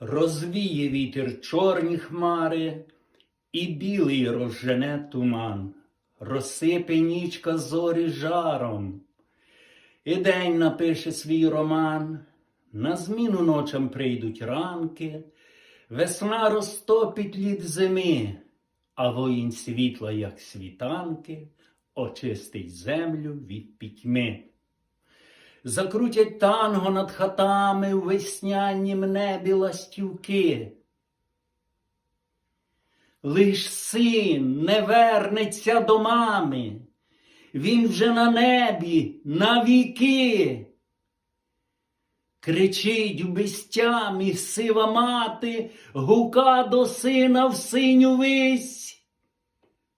Розвіє вітер чорні хмари, і білий розжене туман, розсипе нічка зорі жаром, і день напише свій роман, на зміну ночам прийдуть ранки, весна розтопить лід зими, а воїн світла, як світанки, очистить землю від пітьми. Закрутять танго над хатами у веснянім небі ластівки. Лиш син не вернеться до мами, він вже на небі навіки. Кричить в безтямі сива мати, гука до сина в синю вись.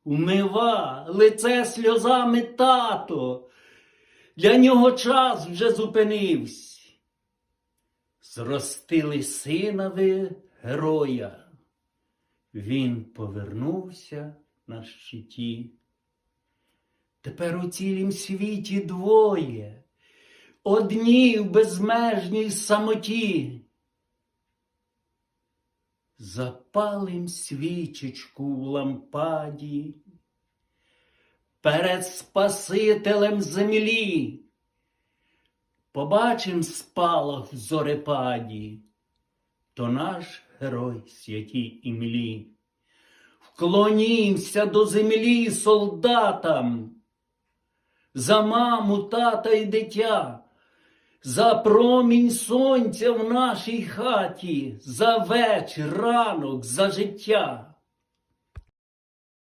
Умива лице сльозами тато, для нього час вже зупинився. Зростили сина ви героя. Він повернувся на щиті. Тепер у цілім світі двоє, одні в безмежній самоті. Запалим свічечку в лампаді перед Спасителем землі. Побачим спалах в зорепаді, то наш герой святій імлі. Вклонімся до землі солдатам, за маму, тата і дитя, за промінь сонця в нашій хаті, за вечір, ранок, за життя.